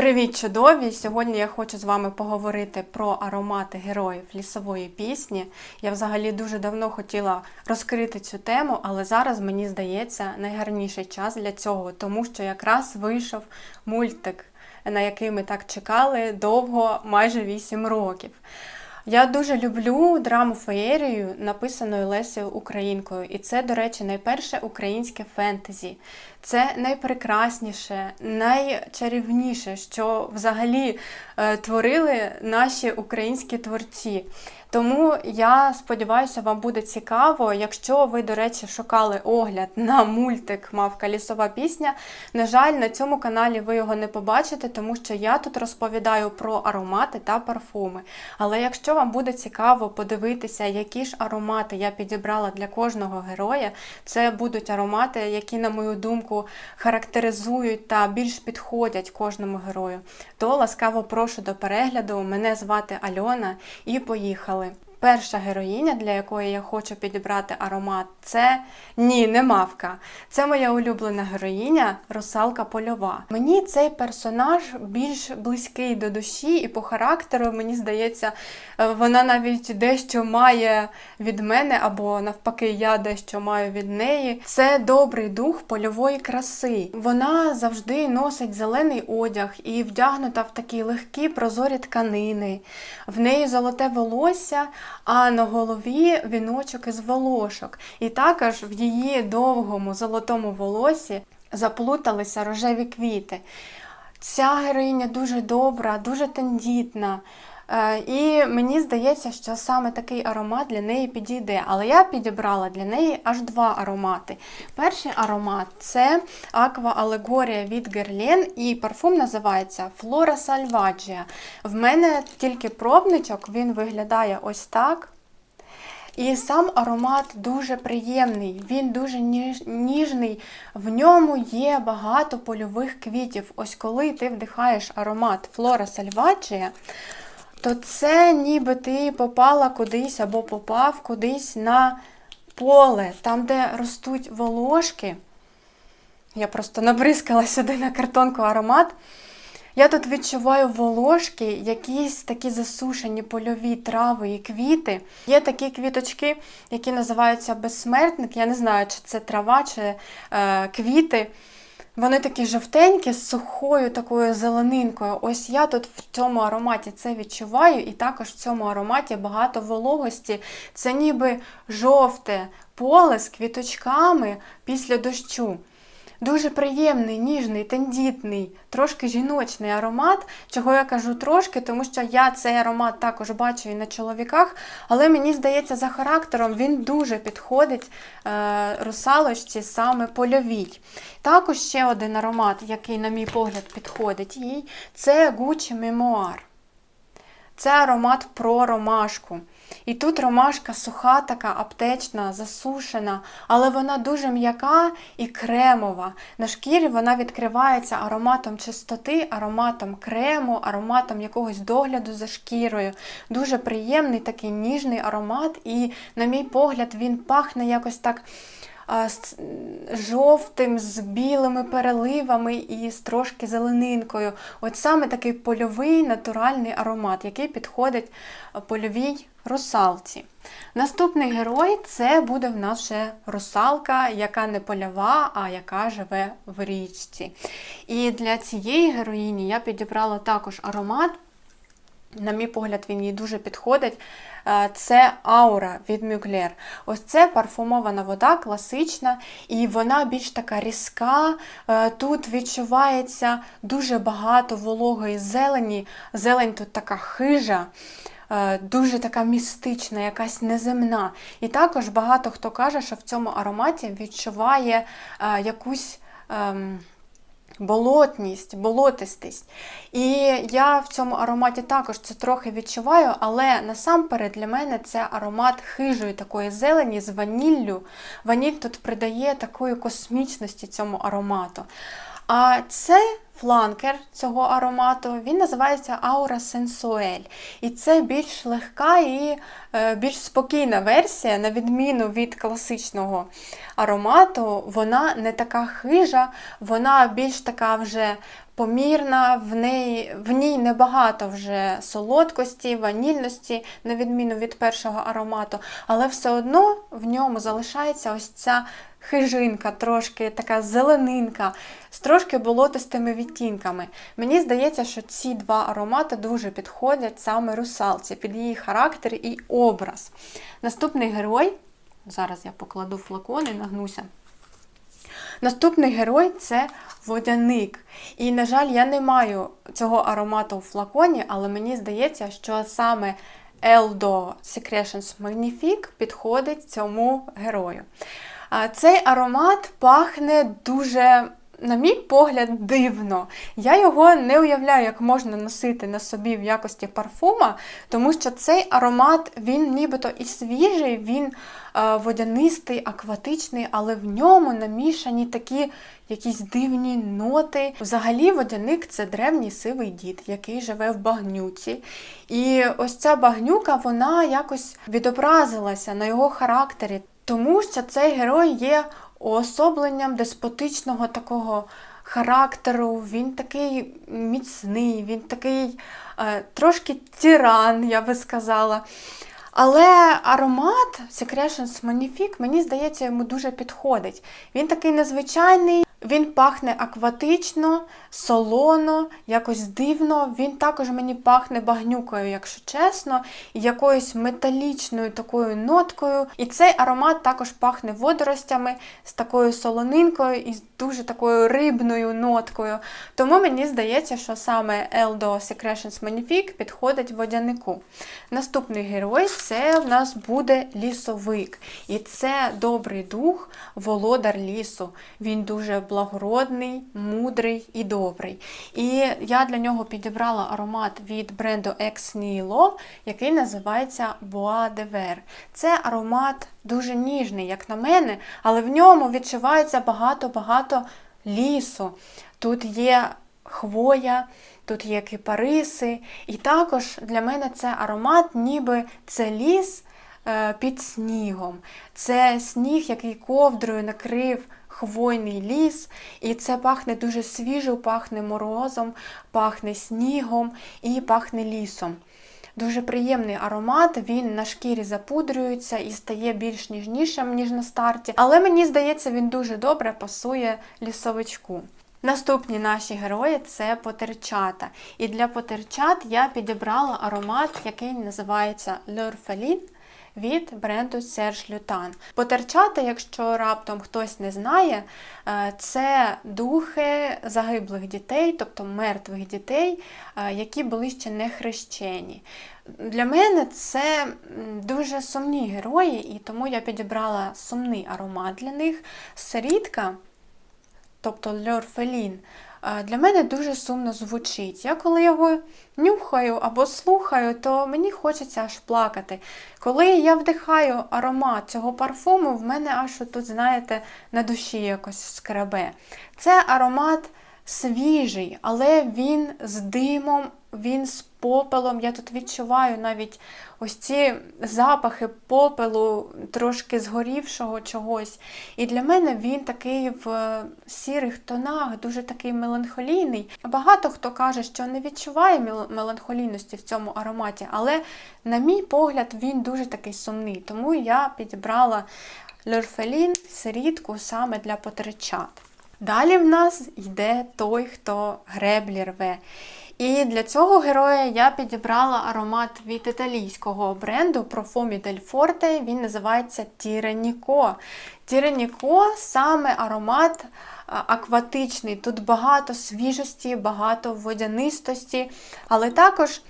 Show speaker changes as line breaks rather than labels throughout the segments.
Привіт, чудові! Сьогодні я хочу з вами поговорити про аромати героїв лісової пісні. Я взагалі дуже давно хотіла розкрити цю тему, але зараз мені здається найгарніший час для цього, тому що якраз вийшов мультик, на який ми так чекали довго, майже 8 років. Я дуже люблю драму феєрію, написаною Лесею Українкою. І це, до речі, найперше українське фентезі. Це найпрекрасніше, найчарівніше, що взагалі е, творили наші українські творці. Тому я сподіваюся, вам буде цікаво. Якщо ви, до речі, шукали огляд на мультик Мавка лісова пісня. На жаль, на цьому каналі ви його не побачите, тому що я тут розповідаю про аромати та парфуми. Але якщо вам буде цікаво подивитися, які ж аромати я підібрала для кожного героя, це будуть аромати, які, на мою думку, характеризують та більш підходять кожному герою, то ласкаво прошу до перегляду. Мене звати Альона і поїхали. Перша героїня, для якої я хочу підібрати аромат, це ні, не мавка. Це моя улюблена героїня, русалка польова. Мені цей персонаж більш близький до душі, і по характеру, мені здається, е, вона навіть дещо має від мене, або навпаки, я дещо маю від неї. Це добрий дух польової краси. Вона завжди носить зелений одяг і вдягнута в такі легкі прозорі тканини. В неї золоте волосся а на голові віночок із волошок. І також в її довгому золотому волосі заплуталися рожеві квіти. Ця героїня дуже добра, дуже тендітна. Е, І мені здається, що саме такий аромат для неї підійде. Але я підібрала для неї аж два аромати. Перший аромат це Аква Алегорія від Guerlain, і парфум називається Flora Salvaggio. В мене тільки пробничок, він виглядає ось так. І сам аромат дуже приємний, він дуже ніжний, в ньому є багато польових квітів. Ось коли ти вдихаєш аромат Флора Сальваджія, то це ніби ти попала кудись або попав кудись на поле, там, де ростуть волошки. Я просто набризкала сюди на картонку аромат. Я тут відчуваю волошки, якісь такі засушені польові трави і квіти. Є такі квіточки, які називаються безсмертник. Я не знаю, чи це трава, чи е, квіти. Вони такі жовтенькі, з сухою такою зеленинкою. Ось я тут в цьому ароматі це відчуваю, і також в цьому ароматі багато вологості. Це ніби жовте поле з квіточками після дощу. Дуже приємний, ніжний, тендітний, трошки жіночний аромат. Чого я кажу трошки, тому що я цей аромат також бачу і на чоловіках, але мені здається, за характером він дуже підходить е, русалочці саме польовій. Також ще один аромат, який, на мій погляд, підходить їй, це Gucci Memoir. Це аромат про ромашку. І тут ромашка суха, така аптечна, засушена, але вона дуже м'яка і кремова. На шкірі вона відкривається ароматом чистоти, ароматом крему, ароматом якогось догляду за шкірою. Дуже приємний такий ніжний аромат, і, на мій погляд, він пахне якось так з жовтим, з білими переливами і з трошки зеленинкою. От саме такий польовий натуральний аромат, який підходить польовій русалці. Наступний герой це буде в нас ще русалка, яка не польова, а яка живе в річці. І для цієї героїні я підібрала також аромат. На мій погляд, він їй дуже підходить. Е, це аура від Мюглер. Ось це парфумована вода, класична, і вона більш така різка. Е, тут відчувається дуже багато вологої зелені. Зелень тут така хижа. Е, дуже така містична, якась неземна. І також багато хто каже, що в цьому ароматі відчуває якусь ем, болотність, болотистість. І я в цьому ароматі також це трохи відчуваю, але насамперед для мене це аромат хижої такої зелені з ваніллю. Ваніль тут придає такої космічності цьому аромату. А це фланкер цього аромату. Він називається Aura Sensuel. І це більш легка і е, більш спокійна версія, на відміну від класичного аромату. Вона не така хижа, вона більш така вже помірна, в неї, в ній небагато вже солодкості, ванільності, на відміну від першого аромату, але все одно в ньому залишається ось ця хижинка, трошки така зеленинка, з трошки болотистими відтінками. Мені здається, що ці два аромати дуже підходять саме русалці під її характер і образ. Наступний герой, зараз я покладу флакон і нагнуся. Наступний герой це водяник. І, на жаль, я не маю цього аромату у флаконі, але мені здається, що саме Eldo Secretions Magnifique підходить цьому герою. Цей аромат пахне дуже. На мій погляд, дивно. Я його не уявляю, як можна носити на собі в якості парфума, тому що цей аромат, він нібито і свіжий, він е, водянистий, акватичний, але в ньому намішані такі якісь дивні ноти. Взагалі, водяник це древній сивий дід, який живе в багнюці. І ось ця багнюка, вона якось відобразилася на його характері. Тому що цей герой є уособленням деспотичного такого характеру, він такий міцний, він такий е, трошки тиран, я би сказала. Але аромат Secretions Magnifique, мені здається, йому дуже підходить. Він такий незвичайний, він пахне акватично, солоно, якось дивно. Він також мені пахне багнюкою, якщо чесно, і якоюсь металічною такою ноткою. І цей аромат також пахне водоростями з такою солонинкою і з дуже такою рибною ноткою. Тому мені здається, що саме Eldo Secretions Magnifique підходить водянику. Наступний герой це в нас буде лісовик. І це добрий дух, володар лісу. Він дуже благородний, мудрий і добрий. І я для нього підібрала аромат від бренду Ex Nihilo, який називається Bois de Ver. Це аромат дуже ніжний, як на мене, але в ньому відчувається багато-багато лісу. Тут є хвоя. Тут є кипариси, і також для мене це аромат, ніби це ліс е, під снігом. Це сніг, який ковдрою накрив хвойний ліс, і це пахне дуже свіжо, пахне морозом, пахне снігом і пахне лісом. Дуже приємний аромат, він на шкірі запудрюється і стає більш ніжнішим, ніж на старті. Але мені здається, він дуже добре пасує лісовичку. Наступні наші герої це потерчата. І для потерчат я підібрала аромат, який називається L'Orpheline від бренду Serge Lutan. Потерчата, якщо раптом хтось не знає, е, це духи загиблих дітей, тобто мертвих дітей, е, які були ще не хрещені. Для мене це дуже сумні герої, і тому я підібрала сумний аромат для них. Сирітка тобто льорфелін, для мене дуже сумно звучить. Я коли його нюхаю або слухаю, то мені хочеться аж плакати. Коли я вдихаю аромат цього парфуму, в мене аж тут, знаєте, на душі якось скрабе. Це аромат свіжий, але він з димом, він з попелом. Я тут відчуваю навіть ось ці запахи попелу, трошки згорівшого чогось. І для мене він такий в сірих тонах, дуже такий меланхолійний. Багато хто каже, що не відчуває меланхолійності в цьому ароматі, але, на мій погляд, він дуже такий сумний. Тому я підібрала лерфелін сирітку саме для потречат. Далі в нас йде той, хто греблі рве. І для цього героя я підібрала аромат від італійського бренду Profumi del Forte, Він називається Тіреніко. Тіреніко саме аромат акватичний. Тут багато свіжості, багато водянистості, але також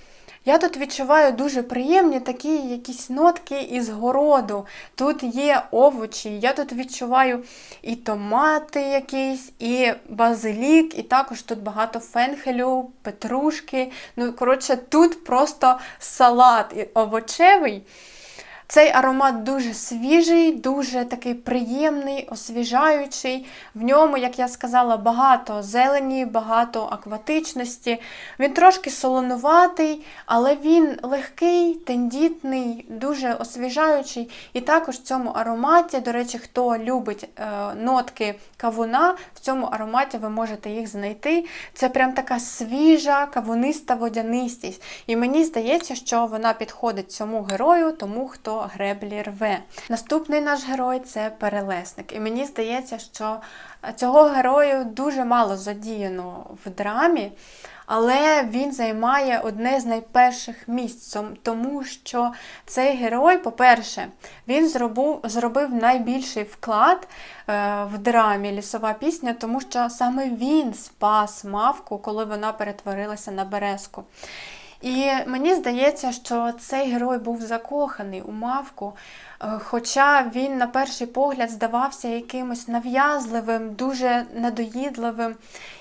я тут відчуваю дуже приємні такі якісь нотки із городу. Тут є овочі, я тут відчуваю і томати якісь, і базилік, і також тут багато фенхелю, петрушки. Ну, коротше, тут просто салат овочевий. Цей аромат дуже свіжий, дуже такий приємний, освіжаючий. В ньому, як я сказала, багато зелені, багато акватичності. Він трошки солонуватий, але він легкий, тендітний, дуже освіжаючий. І також в цьому ароматі, до речі, хто любить е, нотки кавуна, в цьому ароматі ви можете їх знайти. Це прям така свіжа, кавуниста водянистість. І мені здається, що вона підходить цьому герою, тому хто греблі рве. Наступний наш герой це перелесник. І мені здається, що цього герою дуже мало задіяно в драмі. Але він займає одне з найперших місць, тому що цей герой, по-перше, він зробив зробив найбільший вклад е, в драмі лісова пісня, тому що саме він спас мавку, коли вона перетворилася на березку. І мені здається, що цей герой був закоханий у мавку, е, хоча він на перший погляд здавався якимось нав'язливим, дуже надоїдливим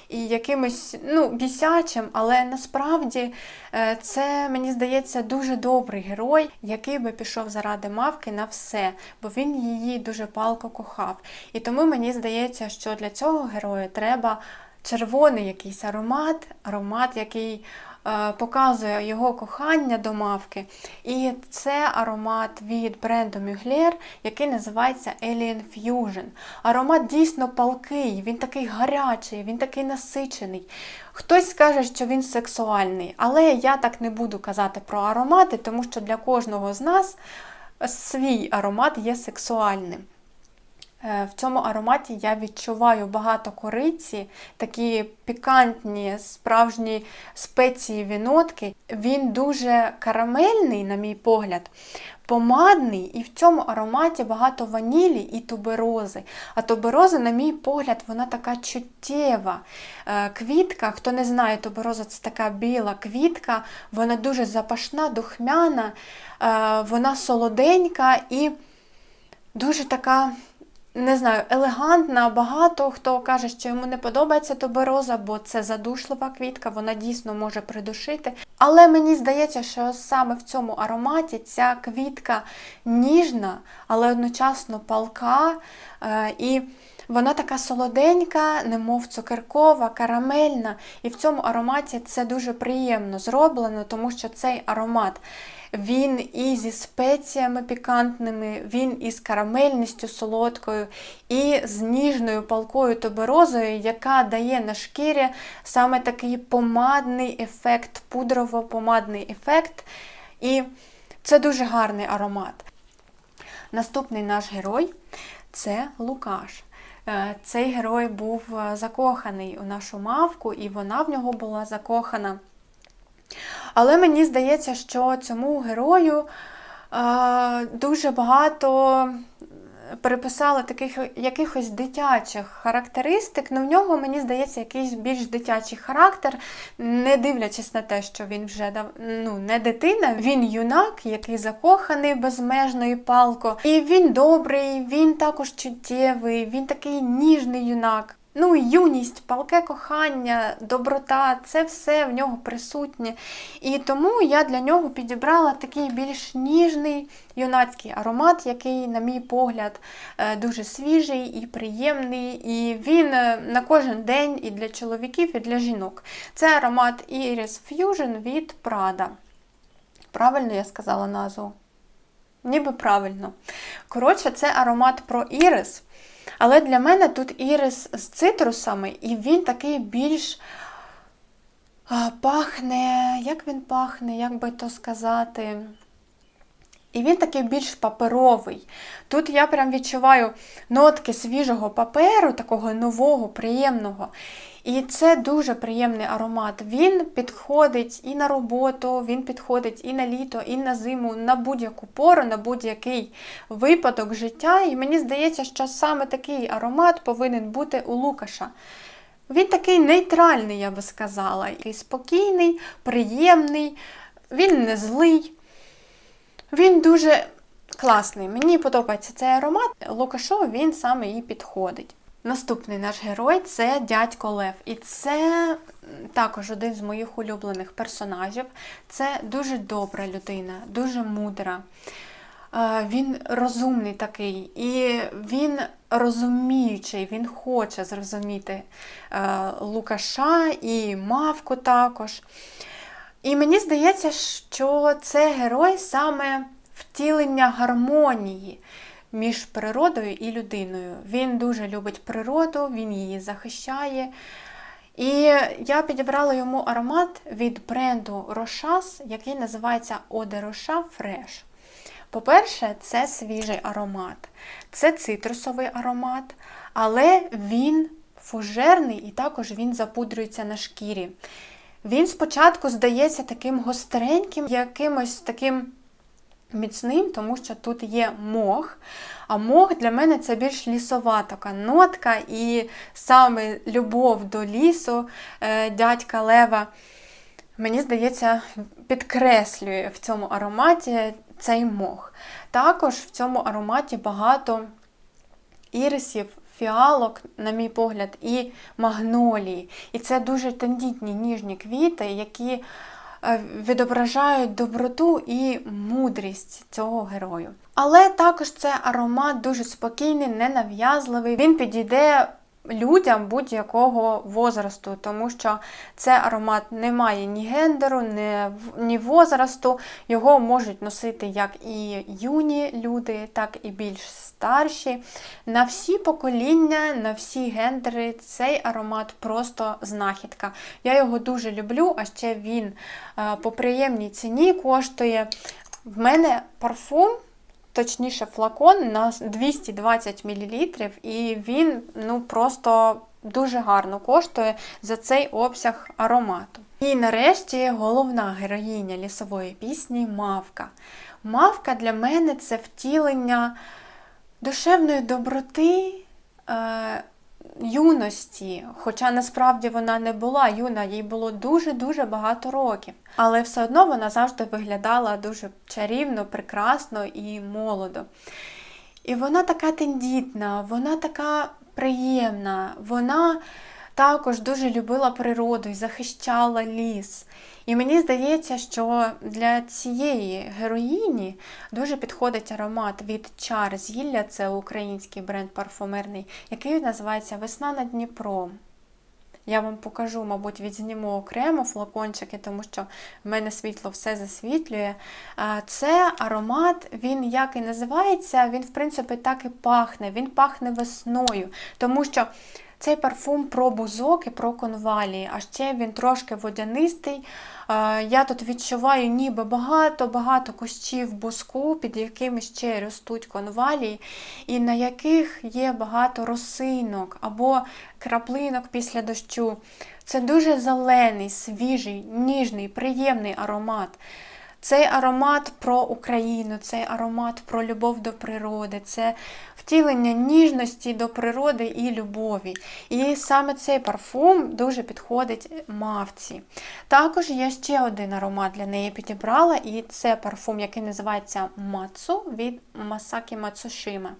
і якимось ну, бісячим, але насправді е, це, мені здається, дуже добрий герой, який би пішов заради мавки на все, бо він її дуже палко кохав. І тому мені здається, що для цього героя треба червоний якийсь аромат, аромат, який. Е, показує його кохання до мавки. І це аромат від бренду Mugler, який називається Alien Fusion. Аромат дійсно палкий, він такий гарячий, він такий насичений. Хтось скаже, що він сексуальний, але я так не буду казати про аромати, тому що для кожного з нас свій аромат є сексуальним. Е, в цьому ароматі я відчуваю багато кориці, такі пікантні, справжні спеції нотки. Він дуже карамельний, на мій погляд, помадний, і в цьому ароматі багато ванілі і туберози. А тубероза, на мій погляд, вона така чуттєва. Е, квітка, хто не знає, тубероза це така біла квітка, вона дуже запашна, духмяна, е, вона солоденька і дуже така не знаю, елегантна, багато хто каже, що йому не подобається тубероза, бо це задушлива квітка, вона дійсно може придушити. Але мені здається, що саме в цьому ароматі ця квітка ніжна, але одночасно палка. Е, і вона така солоденька, немов цукеркова, карамельна. І в цьому ароматі це дуже приємно зроблено, тому що цей аромат. Він і зі спеціями пікантними, він із карамельністю солодкою, і з ніжною палкою тоберозою, яка дає на шкірі саме такий помадний ефект, пудрово-помадний ефект. І це дуже гарний аромат. Наступний наш герой це Лукаш. Е, цей герой був е, закоханий у нашу мавку, і вона в нього була закохана. Але мені здається, що цьому герою е, дуже багато переписали таких якихось дитячих характеристик, але ну, в нього, мені здається, якийсь більш дитячий характер, не дивлячись на те, що він вже ну, не дитина, він юнак, який закоханий безмежно і палко. І він добрий, він також чуттєвий, він такий ніжний юнак. Ну, юність, палке кохання, доброта це все в нього присутнє. І тому я для нього підібрала такий більш ніжний юнацький аромат, який, на мій погляд, е, дуже свіжий і приємний. І він е, на кожен день і для чоловіків, і для жінок. Це аромат Iris Fusion від Prada. Правильно я сказала назву? Ніби правильно. Коротше, це аромат про ірис. Але для мене тут ірис з цитрусами, і він такий більш пахне, як він пахне, як би то сказати. І він такий більш паперовий. Тут я прям відчуваю нотки свіжого паперу, такого нового, приємного. І це дуже приємний аромат. Він підходить і на роботу, він підходить і на літо, і на зиму, на будь-яку пору, на будь-який випадок життя. І мені здається, що саме такий аромат повинен бути у Лукаша. Він такий нейтральний, я би сказала, який спокійний, приємний, він не злий. Він дуже класний. Мені подобається цей аромат. Лукашу він саме і підходить. Наступний наш герой це дядько Лев. І це також один з моїх улюблених персонажів. Це дуже добра людина, дуже мудра. Е, Він розумний такий, і він розуміючий, він хоче зрозуміти е, Лукаша і Мавку також. І мені здається, що це герой саме втілення гармонії між природою і людиною. Він дуже любить природу, він її захищає. І я підібрала йому аромат від бренду Рошас, який називається Оде Роша Fresh. По-перше, це свіжий аромат, це цитрусовий аромат, але він фужерний і також він запудрюється на шкірі. Він спочатку здається таким гостреньким, якимось таким міцним, тому що тут є мох. А мох для мене це більш лісова така нотка, і саме любов до лісу е, дядька Лева, мені здається, підкреслює в цьому ароматі цей мох. Також в цьому ароматі багато ірисів, фіалок, на мій погляд, і магнолії. І це дуже тендітні ніжні квіти, які е, відображають доброту і мудрість цього герою. Але також це аромат дуже спокійний, ненав'язливий. Він підійде людям будь-якого возрасту, тому що цей аромат не має ні гендеру, ні, возрасту. Його можуть носити як і юні люди, так і більш старші. На всі покоління, на всі гендери цей аромат просто знахідка. Я його дуже люблю, а ще він е, по приємній ціні коштує. В мене парфум точніше флакон на 220 мл, і він ну, просто дуже гарно коштує за цей обсяг аромату. І нарешті головна героїня лісової пісні мавка. Мавка для мене це втілення душевної доброти. Е юності, хоча насправді вона не була юна, їй було дуже-дуже багато років. Але все одно вона завжди виглядала дуже чарівно, прекрасно і молодо. І вона така тендітна, вона така приємна, вона також дуже любила природу і захищала ліс. І мені здається, що для цієї героїні дуже підходить аромат від чар зілля, це український бренд парфумерний, який називається Весна над Дніпром. Я вам покажу, мабуть, відзніму окремо флакончики, тому що в мене світло все засвітлює. Це аромат, він як і називається, він, в принципі, так і пахне. Він пахне весною, тому що цей парфум про бузок і про конвалії, а ще він трошки водянистий. Я тут відчуваю ніби багато-багато кущів буску, під якими ще ростуть конвалії, і на яких є багато росинок або краплинок після дощу. Це дуже зелений, свіжий, ніжний, приємний аромат. Цей аромат про Україну, цей аромат про любов до природи, це втілення ніжності до природи і любові. І саме цей парфум дуже підходить мавці. Також є ще один аромат для неї підібрала, і це парфум, який називається Мацу від Масакі Мацушима.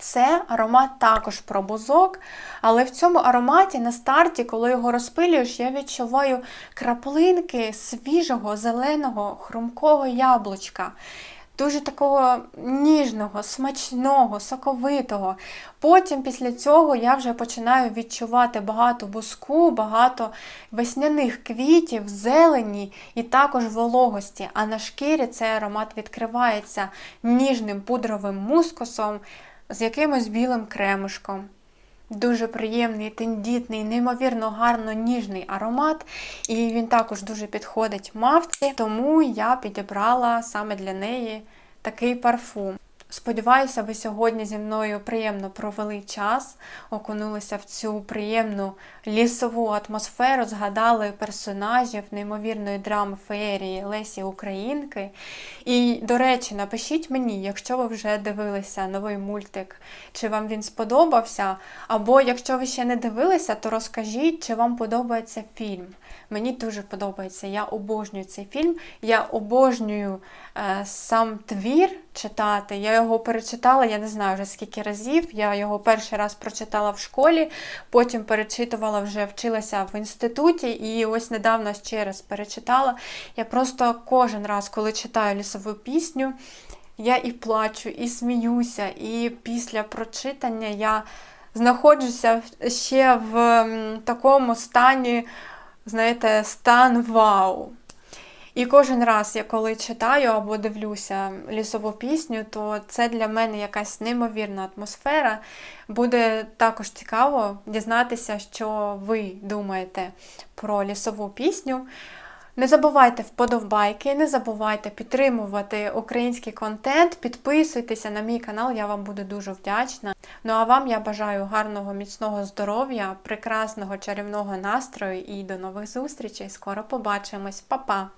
Це аромат також про бузок, але в цьому ароматі на старті, коли його розпилюєш, я відчуваю краплинки свіжого, зеленого, хрумкого яблучка. Дуже такого ніжного, смачного, соковитого. Потім після цього я вже починаю відчувати багато буску, багато весняних квітів, зелені і також вологості. А на шкірі цей аромат відкривається ніжним пудровим мускусом з якимось білим кремушком. Дуже приємний, тендітний, неймовірно гарно ніжний аромат, і він також дуже підходить мавці, тому я підібрала саме для неї такий парфум. Сподіваюся, ви сьогодні зі мною приємно провели час, окунулися в цю приємну лісову атмосферу, згадали персонажів неймовірної драми феєрії Лесі Українки. І, до речі, напишіть мені, якщо ви вже дивилися новий мультик, чи вам він сподобався. Або якщо ви ще не дивилися, то розкажіть, чи вам подобається фільм. Мені дуже подобається. Я обожнюю цей фільм. Я обожнюю е, сам твір читати. Я його перечитала, я не знаю вже скільки разів. Я його перший раз прочитала в школі, потім перечитувала вже вчилася в інституті, і ось недавно ще раз перечитала. Я просто кожен раз, коли читаю лісову пісню, я і плачу, і сміюся, і після прочитання я знаходжуся ще в такому стані, знаєте, стан вау. І кожен раз, я коли читаю або дивлюся лісову пісню, то це для мене якась неймовірна атмосфера. Буде також цікаво дізнатися, що ви думаєте про лісову пісню. Не забувайте вподобайки, не забувайте підтримувати український контент, підписуйтеся на мій канал, я вам буду дуже вдячна. Ну а вам я бажаю гарного, міцного здоров'я, прекрасного чарівного настрою і до нових зустрічей. Скоро побачимось, Па-па!